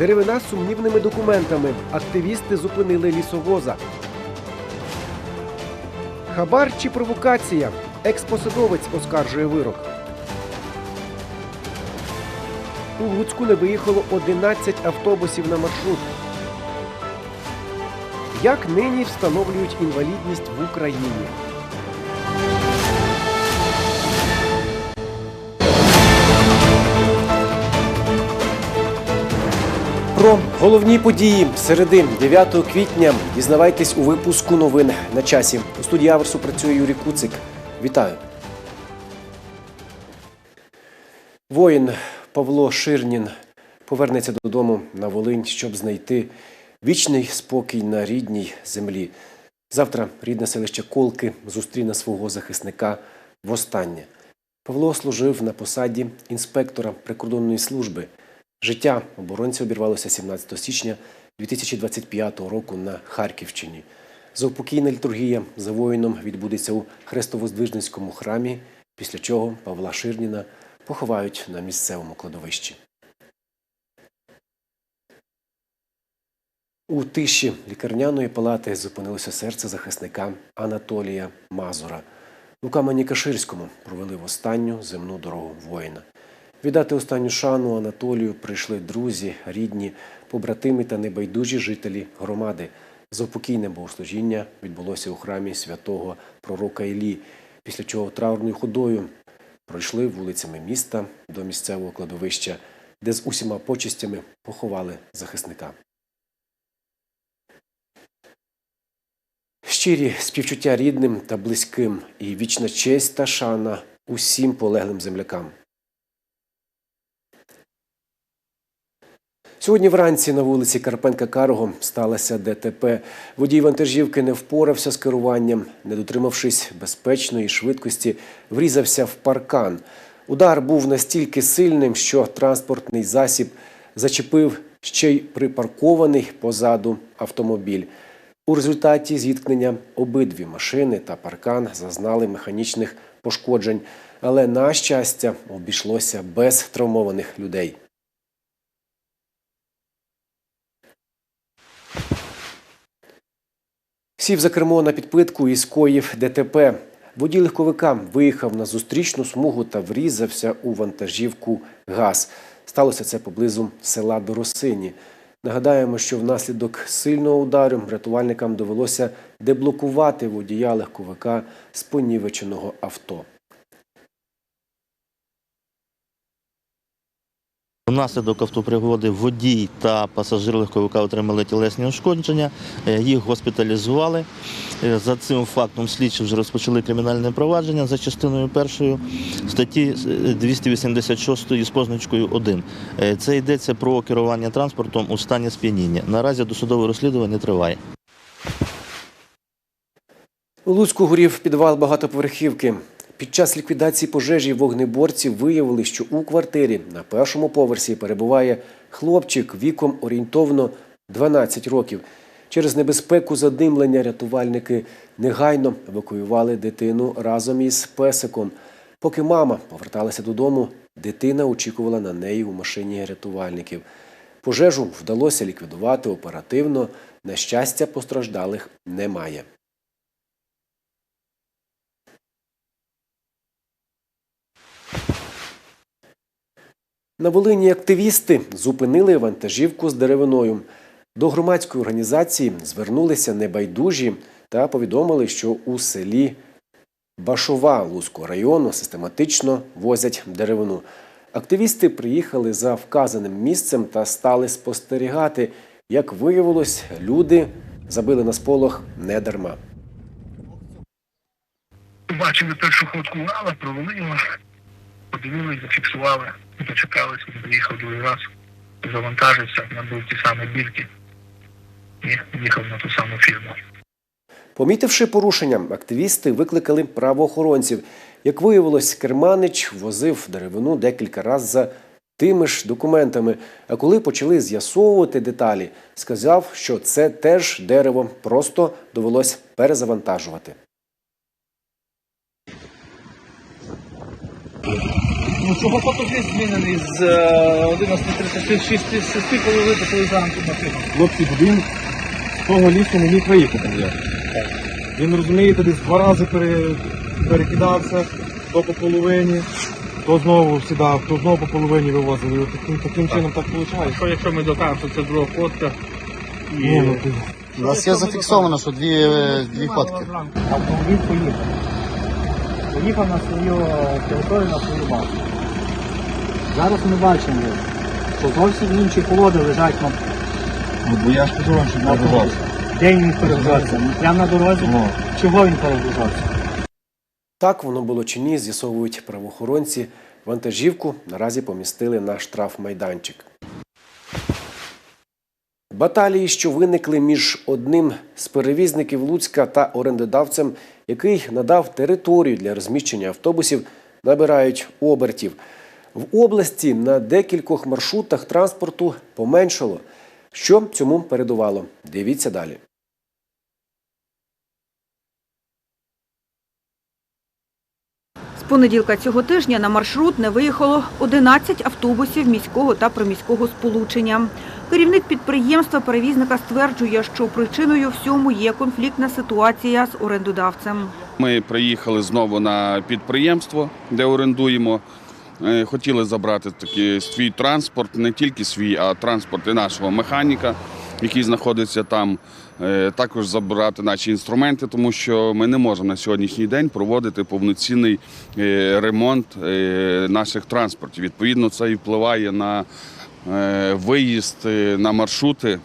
Деревина з сумнівними документами. Активісти зупинили лісовоза. Хабар чи провокація? Експосадовець оскаржує вирок. У Луцьку не виїхало 11 автобусів на маршрут. Як нині встановлюють інвалідність в Україні? Головні події середи 9 квітня дізнавайтесь у випуску новин на часі. У студії Аверсу працює Юрій Куцик. Вітаю. Воїн Павло Ширнін повернеться додому на Волинь, щоб знайти вічний спокій на рідній землі. Завтра рідне селище Колки зустріне свого захисника востаннє. Павло служив на посаді інспектора прикордонної служби. Життя оборонця обірвалося 17 січня 2025 року на Харківщині. Заупокійна літургія за воїном відбудеться у Хрестовоздвижницькому храмі, після чого Павла Ширніна поховають на місцевому кладовищі. У тиші лікарняної палати зупинилося серце захисника Анатолія Мазура. У камені Каширському провели в останню земну дорогу воїна. Віддати останню шану Анатолію прийшли друзі, рідні, побратими та небайдужі жителі громади. Заупокійне богослужіння відбулося у храмі святого пророка Іллі, після чого траурною ходою пройшли вулицями міста до місцевого кладовища, де з усіма почестями поховали захисника. Щирі співчуття рідним та близьким і вічна честь та шана усім полеглим землякам. Сьогодні вранці на вулиці Карпенка Карого сталося ДТП. Водій вантажівки не впорався з керуванням, не дотримавшись безпечної швидкості, врізався в паркан. Удар був настільки сильним, що транспортний засіб зачепив ще й припаркований позаду автомобіль. У результаті зіткнення обидві машини та паркан зазнали механічних пошкоджень, але на щастя обійшлося без травмованих людей. Сів за кермо на підпитку і скоїв ДТП. Водій легковика виїхав на зустрічну смугу та врізався у вантажівку ГАЗ. Сталося це поблизу села Доросині. Нагадаємо, що внаслідок сильного удару рятувальникам довелося деблокувати водія легковика з понівеченого авто. Внаслідок автопригоди водій та пасажир легковика отримали тілесні ушкодження, е, їх госпіталізували. Е, За цим фактом слідчі вже розпочали кримінальне провадження за частиною першою статті е, 286 з позначкою 1. Е, Це йдеться про керування транспортом у стані сп'яніння. Наразі досудове розслідування триває. У Луцьку горів підвал багатоповерхівки. Під час ліквідації пожежі вогнеборці виявили, що у квартирі на першому поверсі перебуває хлопчик віком орієнтовно 12 років. Через небезпеку задимлення рятувальники негайно евакуювали дитину разом із песиком. Поки мама поверталася додому, дитина очікувала на неї у машині рятувальників. Пожежу вдалося ліквідувати оперативно. На щастя, постраждалих немає. На Волині активісти зупинили вантажівку з деревиною. До громадської організації звернулися небайдужі та повідомили, що у селі Башова Луцького району систематично возять деревину. Активісти приїхали за вказаним місцем та стали спостерігати. Як виявилось, люди забили на сполох не дарма. Бачили першу ходку лава, провели його, подивилися, зафіксували, дочекалися, приїхав другий раз, завантажився, набив ті самі бірки і їхав на ту саму фірму. Помітивши порушення, активісти викликали правоохоронців. Як виявилось, керманич возив деревину декілька разів за тими ж документами. А коли почали з'ясовувати деталі, сказав, що це теж дерево, просто довелось перезавантажувати. Ну, чого фотокліп змінений з е, 11.36, коли виписали зранку машину? Хлопці, він з того лісу не міг виїхати. вже. Він, розумієте, десь два рази пере, перекидався, то по половині, то знову сідав, то знову по половині вивозили. І от таким, таким чином так виходить. Що якщо ми докажемо, що це друга фотка? І... Ні, ну, ти- У нас є зафіксовано, що дві, е, дві фотки. Автомобіль поїхав. Поїхав на свою територію, на свою базу. Зараз ми бачимо, що зовсім інші колоди лежать на Ну, бо я ж кажу вам, що не де він перегружався. Прямо на дорозі. Ну. Чого він перегружався? Так воно було чи ні, з'ясовують правоохоронці. Вантажівку наразі помістили на штрафмайданчик. Баталії, що виникли між одним з перевізників Луцька та орендодавцем, який надав територію для розміщення автобусів, набирають обертів. В області на декількох маршрутах транспорту поменшало. Що цьому передувало? Дивіться далі. З понеділка цього тижня на маршрут не виїхало 11 автобусів міського та приміського сполучення. Керівник підприємства перевізника стверджує, що причиною всьому є конфліктна ситуація з орендодавцем. Ми приїхали знову на підприємство, де орендуємо. Е, Хотіли забрати такий свій транспорт, не тільки свій, а транспорт і нашого механіка, який знаходиться там. Е, Також забрати наші інструменти, тому що ми не можемо на сьогоднішній день проводити повноцінний е, ремонт наших транспортів. Відповідно, це і впливає на виїзд на маршрути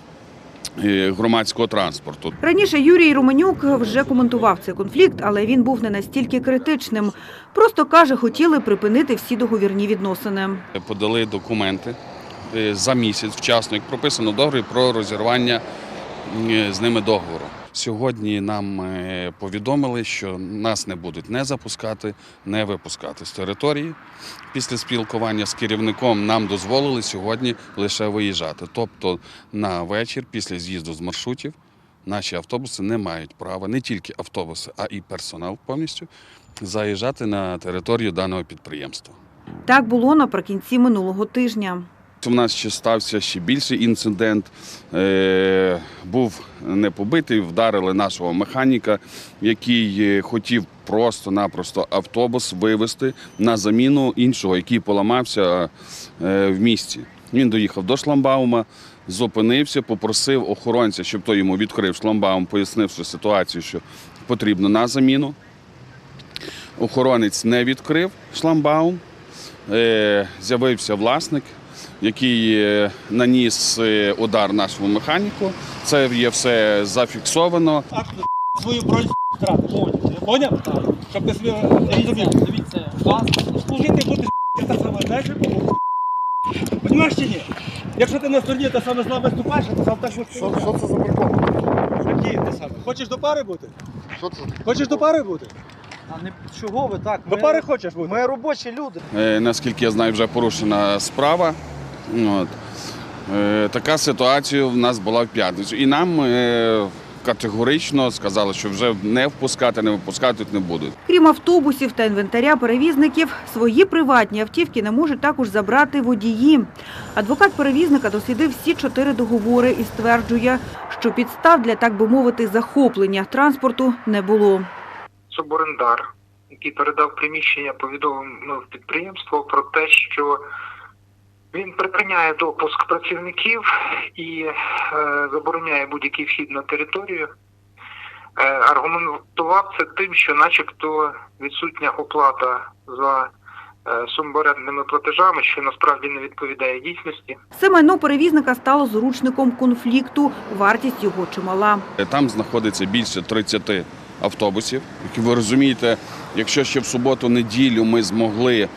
громадського транспорту. Раніше Юрій Руменюк вже коментував цей конфлікт, але він був не настільки критичним. Просто каже, хотіли припинити всі договірні відносини. подали документи е, за місяць вчасно, як прописано договір про розірвання е, з ними договору. Сьогодні нам е, повідомили, що нас не будуть не запускати, не випускати з території. Після спілкування з керівником нам дозволили сьогодні лише виїжджати. Тобто на вечір, після з'їзду з маршрутів, наші автобуси не мають права, не тільки автобуси, а і персонал повністю заїжджати на територію даного підприємства. Так було наприкінці минулого тижня. У нас ще стався ще більший інцидент. Е, був не побитий, вдарили нашого механіка, який е, хотів просто-напросто автобус вивезти на заміну іншого, який поламався е, в місті. Він доїхав до шламбаума, зупинився, попросив охоронця, щоб той йому відкрив шламбаум, пояснивши ситуацію, що потрібно на заміну. Охоронець не відкрив шламбаум. З'явився власник, який е, наніс е, удар нашому механіку. Це є все зафіксовано. Свою бронь втратив, поняв? Щоб ти собі дивіться, дивіться, служити будеш та саме далі. Понимаєш чи ні? Якщо ти на стороні, ти саме слабо ступаєш, то сам так що Що це за прикол? Які ти саме? Хочеш до пари бути? Що це? Хочеш до пари бути? А не чого ви так? До пари хочеш бути? Ми робочі люди. Е, Наскільки я знаю, вже порушена справа. От. Е, Така ситуація в нас була в п'ятницю. І нам е, категорично сказали, що вже не впускати, не випускати тут не будуть. Крім автобусів та інвентаря перевізників, свої приватні автівки не можуть також забрати водії. Адвокат перевізника дослідив всі чотири договори і стверджує, що підстав для, так би мовити, захоплення транспорту не було. суборендар, який передав приміщення, повідомив підприємство про те, що він припиняє допуск працівників і е, забороняє будь-який вхід на територію. Е, аргументував це тим, що начебто відсутня оплата за е, суборендними платежами, що насправді не відповідає дійсності. Все майно перевізника стало зручником конфлікту, вартість його чимала. Там знаходиться більше 30 автобусів. Як ви розумієте, якщо ще в суботу-неділю ми змогли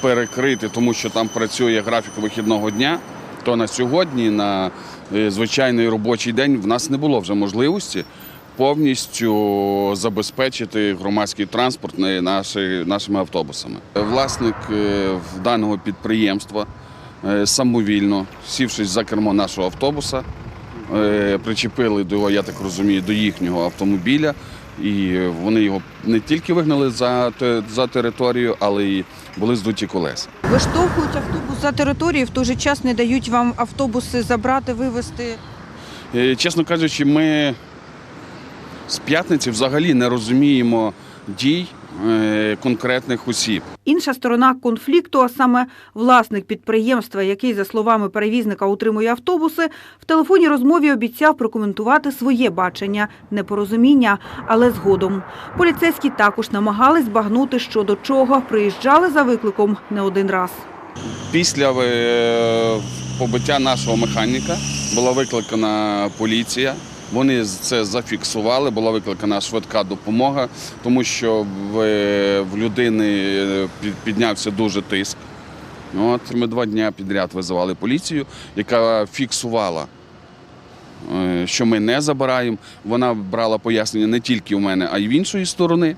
перекрити, тому що там працює графік вихідного дня, то на сьогодні, на е, звичайний робочий день, в нас не було вже можливості повністю забезпечити громадський транспорт нашими автобусами. Власник е, даного підприємства е, самовільно, сівшись за кермо нашого автобуса, е, причепили до, я так розумію, до їхнього автомобіля, І вони його не тільки вигнали за, за територію, але й були здуті колеса. Виштовхують автобус за територію, в той же час не дають вам автобуси забрати, вивезти. Е, Чесно кажучи, ми з п'ятниці взагалі не розуміємо дій конкретних осіб. Інша сторона конфлікту, а саме власник підприємства, який, за словами перевізника, утримує автобуси, в телефонній розмові обіцяв прокоментувати своє бачення непорозуміння, але згодом. Поліцейські також намагались збагнути, що до чого приїжджали за викликом не один раз. Після е, побиття нашого механіка була викликана поліція. Вони це зафіксували, була викликана швидка допомога, тому що в, в людини е, піднявся дуже тиск. От, ми два дні підряд визивали поліцію, яка фіксувала, е, що ми не забираємо. Вона брала пояснення не тільки у мене, а й в іншої сторони.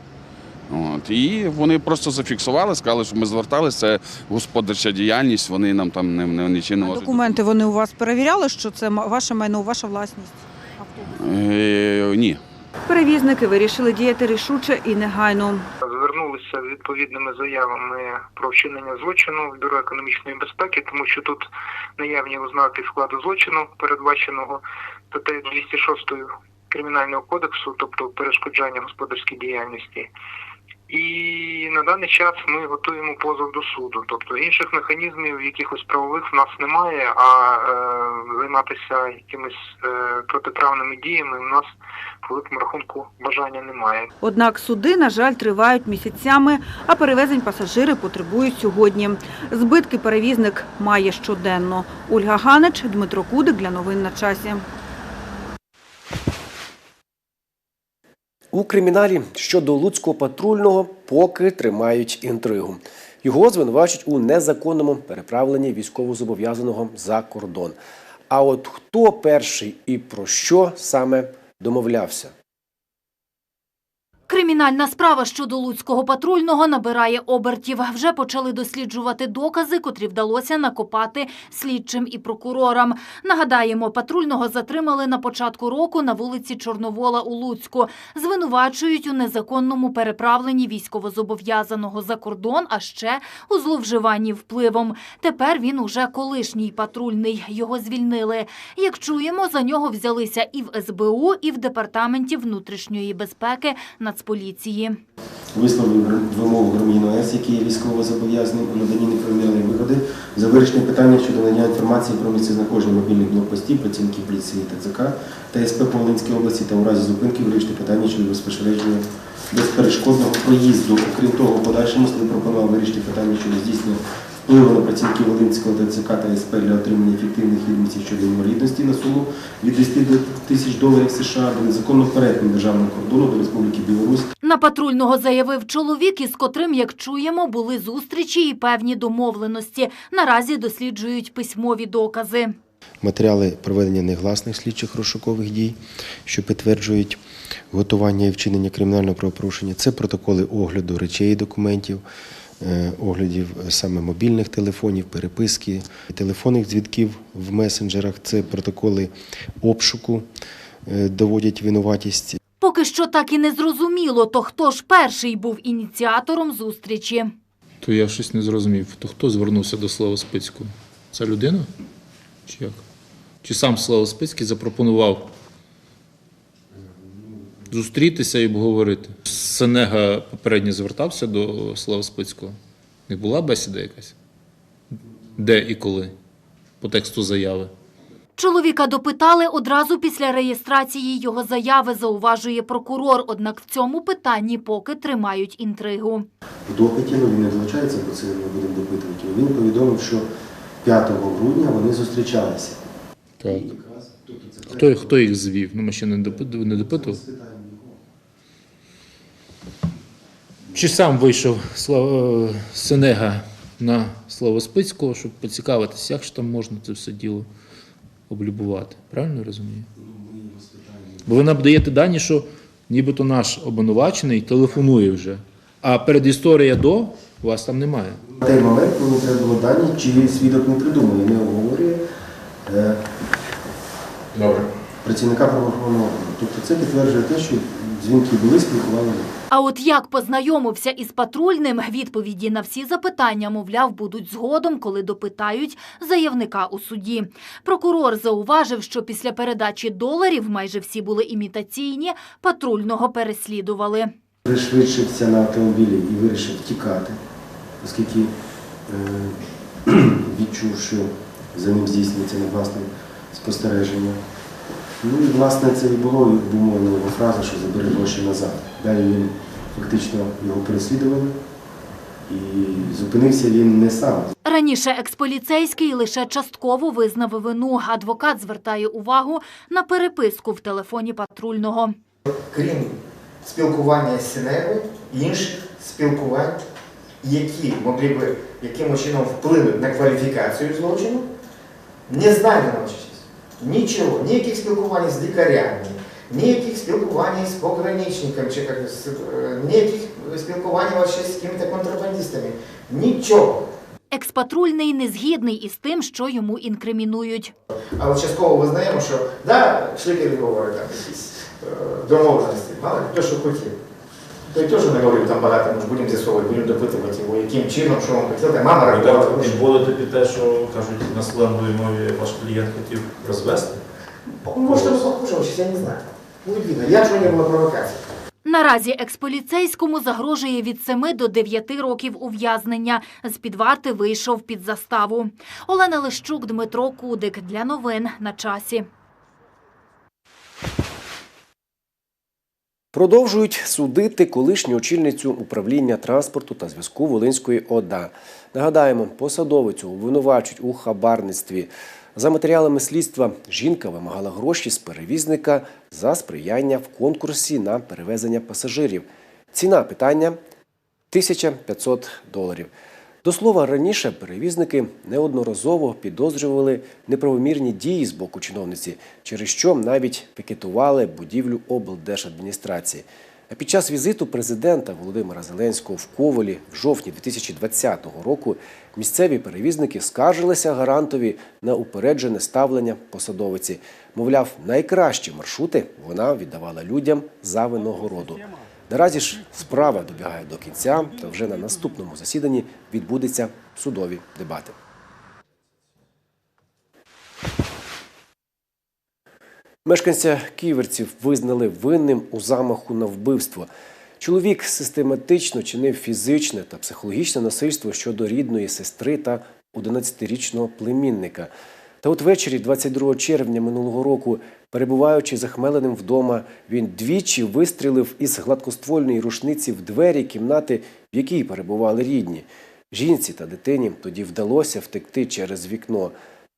От, і вони просто зафіксували, сказали, що ми зверталися, це господарча діяльність, вони нам там не, не, нічим не можуть. Документи вони у вас перевіряли, що це ваше майно, ваша власність? Е, ні. Перевізники вирішили діяти рішуче і негайно. Звернулися з відповідними заявами про вчинення злочину в бюро економічної безпеки, тому що тут наявні ознаки складу злочину, передбаченого статтею 206 кримінального кодексу, тобто перешкоджання господарській діяльності. І на даний час ми готуємо позов до суду. Тобто інших механізмів, якихось правових в нас немає, а е, займатися якимись е, протиправними діями в нас по великому рахунку бажання немає. Однак суди, на жаль, тривають місяцями, а перевезень пасажири потребують сьогодні. Збитки перевізник має щоденно. Ольга Ганич, Дмитро Кудик для новин на часі. У криміналі щодо луцького патрульного поки тримають інтригу. Його звинувачують у незаконному переправленні військовозобов'язаного за кордон. А от хто перший і про що саме домовлявся? Кримінальна справа щодо луцького патрульного набирає обертів. Вже почали досліджувати докази, котрі вдалося накопати слідчим і прокурорам. Нагадаємо, патрульного затримали на початку року на вулиці Чорновола у Луцьку. Звинувачують у незаконному переправленні військовозобов'язаного за кордон, а ще у зловживанні впливом. Тепер він уже колишній патрульний. Його звільнили. Як чуємо, за нього взялися і в СБУ, і в Департаменті внутрішньої безпеки Нацполіції. Висловив вимогу громадянина ОС, який є військово зобов'язаним у наданні неправомірної вигоди за вирішення питання щодо надання інформації про місцезнаходження мобільних блокпостів, працівників поліції ТЦК та СП по Волинській області та у разі зупинки вирішити питання щодо безпосереднього безперешкодного проїзду. Окрім того, в подальшому суд пропонував вирішити питання щодо здійснення впливу на працівників Волинського ТЦК та СП для отримання ефективних відомостей щодо інвалідності на суму від 10 тисяч доларів США до незаконного перетину державного кордону до Республіки Білорусь На патрульного заявив чоловік, із котрим, як чуємо, були зустрічі і певні домовленості. Наразі досліджують письмові докази. матеріали проведення негласних слідчих розшукових дій, що підтверджують готування і вчинення кримінального правопорушення. Це протоколи огляду речей і документів, оглядів саме мобільних телефонів, переписки, телефонних дзвінків в месенджерах. Це протоколи обшуку, е, доводять винуватість Поки що так і не зрозуміло, то хто ж перший був ініціатором зустрічі. То я щось не зрозумів. То хто звернувся до Слава Спицького? Це людина? Чи як? Чи сам Слава Спицький запропонував зустрітися і обговорити? Сенега попередньо звертався до Слава Спицького. Не була бесіда якась? Де і коли? По тексту заяви. Чоловіка допитали одразу після реєстрації його заяви, зауважує прокурор. Однак в цьому питанні поки тримають інтригу. В допиті, ну він не залучається, бо це ми будемо допитувати. Він повідомив, що 5 грудня вони зустрічалися. Так. Якраз, тобто Хто, хто їх звів? Ну, ми ще не допитували. Не допитували. Спитаємо його. Чи сам вийшов е, Сенега на Слава Спицького, щоб поцікавитися, як ж там можна це все діло облюбувати? Правильно я розумію? Бо ви нам даєте дані, що нібито наш обвинувачений телефонує вже, а передісторія до вас там немає. На той момент мені треба було дані, чи свідок не придумує, не обговорює. Е, Добре. працівника правоохоронного органу. Тобто це підтверджує те, що дзвінки були, спілкували. А от як познайомився із патрульним, відповіді на всі запитання, мовляв, будуть згодом, коли допитають заявника у суді. Прокурор зауважив, що після передачі доларів майже всі були імітаційні, патрульного переслідували. Пришвидшився на автомобілі і вирішив тікати, оскільки е, відчув, що за ним здійснюється негласне спостереження. Ну і власне це і було обумовлена його фраза, що забери гроші назад. Далі він фактично його переслідували і зупинився він не сам. Раніше експоліцейський лише частково визнав вину. Адвокат звертає увагу на переписку в телефоні патрульного. крім спілкування з Сінегою, інших спілкувань, які могли би якимось чином вплинути на кваліфікацію злочину, не знайдено. Нічого, ніяких спілкувань з лікарями, ніяких спілкувань з пограничниками, чи як, з, е, ніяких спілкувань вообще з якими-то контрабандистами. Нічого. Експатрульний не згідний із тим, що йому інкримінують. Але частково визнаємо, що да, йшли переговори там якісь е, домовленості, мало ли, хто що хотів. Той теж не говорив там багато, ми ж будемо з'ясовувати, будемо допитувати його, яким чином, що хотів, там мама рахувала. Не було тобі те, що кажуть на сленговій мові ваш клієнт хотів розвести? Може, там похоже, я не знаю. Будет видно. Я що не було провокації. Наразі експоліцейському загрожує від 7 до 9 років ув'язнення. З під варти вийшов під заставу. Олена Лищук, Дмитро Кудик. Для новин на часі. Продовжують судити колишню очільницю управління транспорту та зв'язку Волинської ОДА. Нагадаємо, посадовицю обвинувачують у хабарництві. За матеріалами слідства, жінка вимагала гроші з перевізника за сприяння в конкурсі на перевезення пасажирів. Ціна питання 1500 доларів. До слова, раніше перевізники неодноразово підозрювали неправомірні дії з боку чиновниці, через що навіть пікетували будівлю облдержадміністрації. А під час візиту президента Володимира Зеленського в Ковелі в жовтні 2020 року місцеві перевізники скаржилися гарантові на упереджене ставлення посадовиці. Мовляв, найкращі маршрути вона віддавала людям за винагороду. Наразі ж справа добігає до кінця, та вже на наступному засіданні відбудуться судові дебати. Мешканця ківерців визнали винним у замаху на вбивство. Чоловік систематично чинив фізичне та психологічне насильство щодо рідної сестри та 11-річного племінника. Та от ввечері, 22 червня минулого року, перебуваючи захмеленим вдома, він двічі вистрілив із гладкоствольної рушниці в двері кімнати, в якій перебували рідні. Жінці та дитині тоді вдалося втекти через вікно.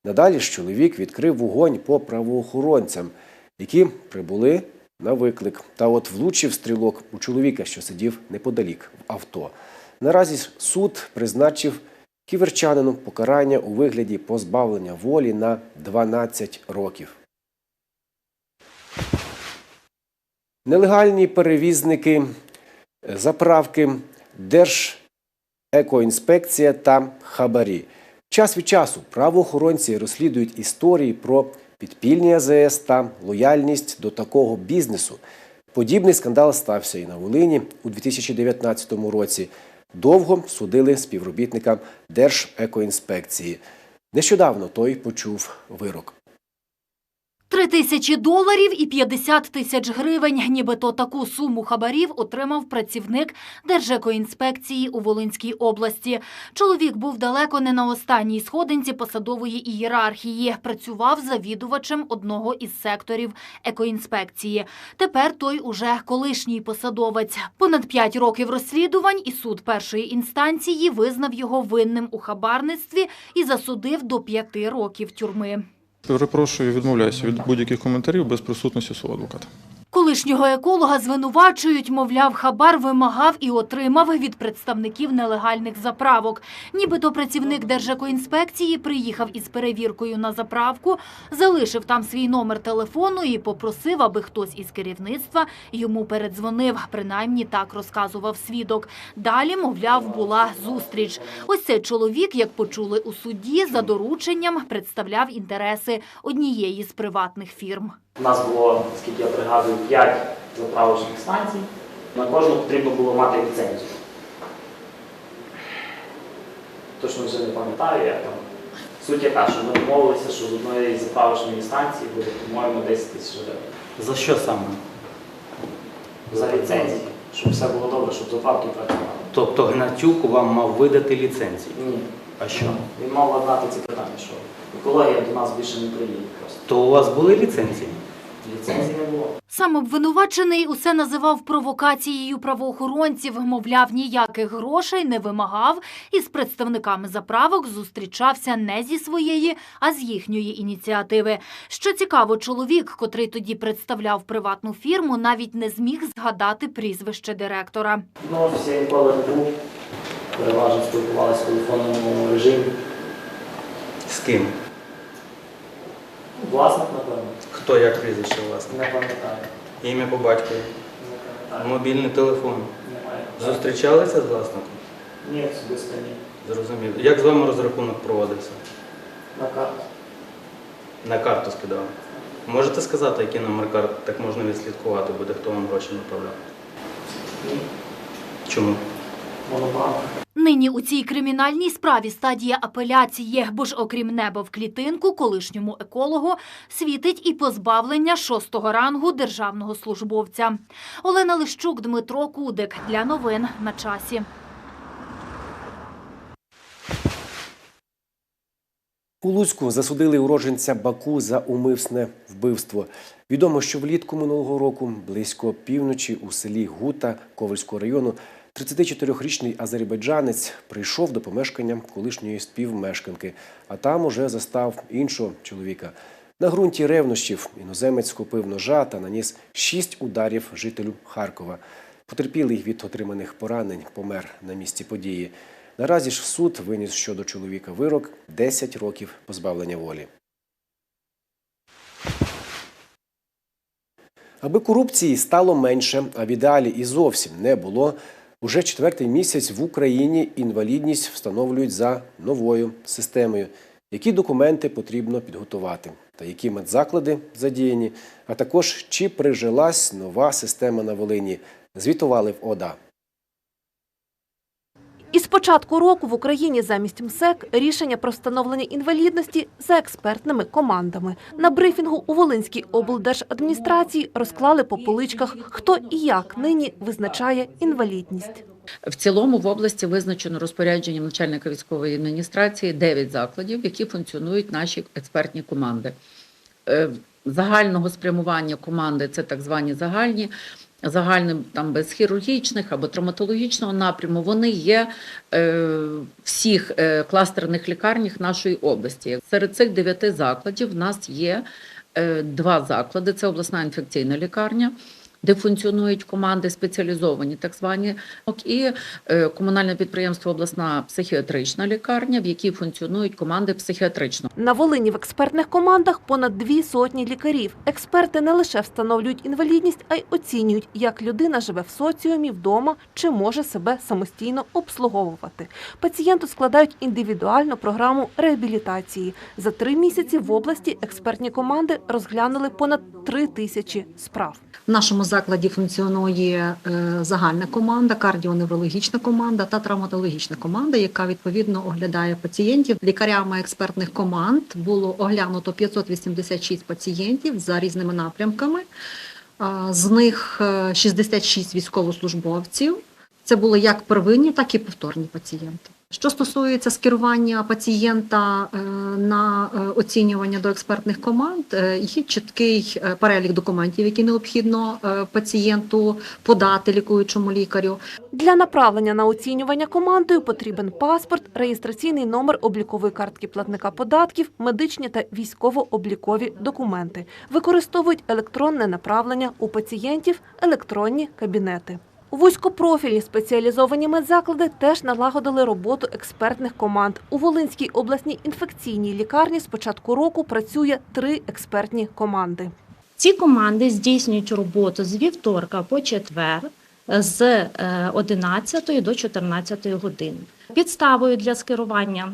Надалі ж чоловік відкрив вогонь по правоохоронцям, які прибули на виклик. Та от влучив стрілок у чоловіка, що сидів неподалік в авто. Наразі суд призначив ківерчанину покарання у вигляді позбавлення волі на 12 років. Нелегальні перевізники, е, заправки, Держекоінспекція та хабарі. Час від часу правоохоронці розслідують історії про підпільні АЗС та лояльність до такого бізнесу. Подібний скандал стався і на Волині у 2019 році. Довго судили співробітника Держекоінспекції. Нещодавно той почув вирок. Три тисячі доларів і 50 тисяч гривень. Нібито таку суму хабарів отримав працівник Держекоінспекції у Волинській області. Чоловік був далеко не на останній сходинці посадової ієрархії. Працював завідувачем одного із секторів екоінспекції. Тепер той уже колишній посадовець. Понад п'ять років розслідувань і суд першої інстанції визнав його винним у хабарництві і засудив до п'яти років тюрми. Перепрошую, відмовляюся від будь-яких коментарів без присутності свого адвоката. Колишнього еколога звинувачують, мовляв, хабар вимагав і отримав від представників нелегальних заправок. Нібито працівник Держекоінспекції приїхав із перевіркою на заправку, залишив там свій номер телефону і попросив, аби хтось із керівництва йому передзвонив. Принаймні так розказував свідок. Далі, мовляв, була зустріч. Ось цей чоловік, як почули у суді, за дорученням представляв інтереси однієї з приватних фірм. У нас було, скільки я пригадую, 5 заправочних станцій. На кожну потрібно було мати ліцензію. Точно вже не пам'ятаю, як там. Суть яка, що ми домовилися, що з одної заправочної станції буде, по-моєму, 10 тисяч гривень. За що саме? За ліцензію, щоб все було добре, щоб заправки працювали. Тобто Гнатюк вам мав видати ліцензію. Ні. А що? Він мав ладнати ці питання, що екологія до нас більше не приїде просто. То у вас були ліцензії? Ліцензії не було. Сам обвинувачений усе називав провокацією правоохоронців, мовляв, ніяких грошей не вимагав і з представниками заправок зустрічався не зі своєї, а з їхньої ініціативи. Що цікаво, чоловік, котрий тоді представляв приватну фірму, навіть не зміг згадати прізвище директора. Ну, офісі я ніколи не був. Переважно спілкувалися в телефонному режимі. З ким? Власник, напевно, Хто як прізвище власне? не пам'ятаю. Ім'я по батькові. Не пам'ятаю. Мобільний телефон. Немає. Зустрічалися з власником? Ні, особисто ні. Зрозуміло. Як з вами розрахунок проводився? На карту. На карту скидали. Можете сказати, який номер карт так можна відслідкувати буде, хто вам гроші направляв? Ні. Чому? Нині у цій кримінальній справі стадія апеляції, бо ж окрім неба в клітинку, колишньому екологу світить і позбавлення шостого рангу державного службовця. Олена Лищук, Дмитро Кудик для новин на часі. У Луцьку засудили уродженця Баку за умисне вбивство. Відомо, що влітку минулого року, близько півночі, у селі Гута Ковальського району, 34-річний азербайджанець прийшов до помешкання колишньої співмешканки, а там уже застав іншого чоловіка. На ґрунті ревнощів іноземець схопив ножа та наніс шість ударів жителю Харкова. Потерпілий від отриманих поранень помер на місці події. Наразі ж суд виніс щодо чоловіка вирок 10 років позбавлення волі. Аби корупції стало менше, а в ідеалі і зовсім не було, уже четвертий місяць в Україні інвалідність встановлюють за новою системою. Які документи потрібно підготувати, та які медзаклади задіяні, а також чи прижилась нова система на Волині, звітували в ОДА. Із початку року в Україні замість МСЕК рішення про встановлення інвалідності за експертними командами. На брифінгу у Волинській облдержадміністрації розклали по поличках, хто і як нині визначає інвалідність. В цілому в області визначено розпорядженням начальника військової адміністрації 9 закладів, в які функціонують наші експертні команди. Е, Загального спрямування команди це так звані загальні. Загальним там без хірургічних або травматологічного напряму вони є е, в всіх е, кластерних лікарнях нашої області. Серед цих дев'яти закладів в нас є е, два заклади: це обласна інфекційна лікарня, де функціонують команди спеціалізовані, так звані, і е, комунальне підприємство обласна психіатрична лікарня, в якій функціонують команди психіатричного. На Волині в експертних командах понад дві сотні лікарів. Експерти не лише встановлюють інвалідність, а й оцінюють, як людина живе в соціумі, вдома чи може себе самостійно обслуговувати. Пацієнту складають індивідуальну програму реабілітації. За три місяці в області експертні команди розглянули понад три тисячі справ. В нашому закладі функціонує е, загальна команда, кардіоневрологічна команда та травматологічна команда, яка відповідно оглядає пацієнтів. Лікарями експертних команд було оглянуто 586 пацієнтів за різними напрямками. З них е, 66 військовослужбовців. Це були як первинні, так і повторні пацієнти. Що стосується скерування пацієнта е, на е, оцінювання до експертних команд, е, є чіткий перелік документів, які необхідно пацієнту подати лікуючому лікарю. Для направлення на оцінювання командою потрібен паспорт, реєстраційний номер облікової картки платника податків, медичні та військово-облікові документи. Використовують електронне направлення у пацієнтів, електронні кабінети. Вузькопрофільні спеціалізовані медзаклади теж налагодили роботу експертних команд. У Волинській обласній інфекційній лікарні з початку року працює три експертні команди. Ці команди здійснюють роботу з вівторка по четвер з е, 11 до 14 години. Підставою для скерування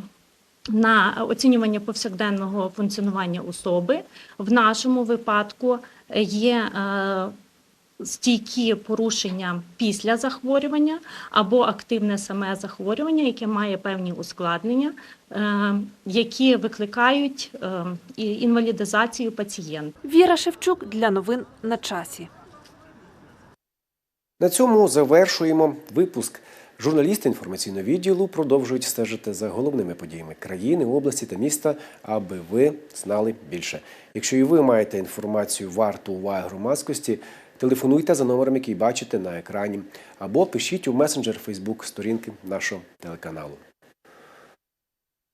на оцінювання повсякденного функціонування особи. В нашому випадку є е, стійкі порушення після захворювання або активне саме захворювання, яке має певні ускладнення, е, які викликають е, інвалідизацію пацієнта. Віра Шевчук для новин на часі. На цьому завершуємо випуск. Журналісти інформаційного відділу продовжують стежити за головними подіями країни, області та міста, аби ви знали більше. Якщо і ви маєте інформацію варту уваги громадськості, телефонуйте за номером, який бачите на екрані, або пишіть у месенджер Facebook сторінки нашого телеканалу.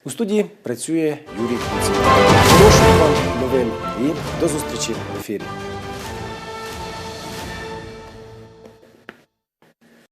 У студії працює Юрій Куцин. Хороших вам новин і до зустрічі в ефірі.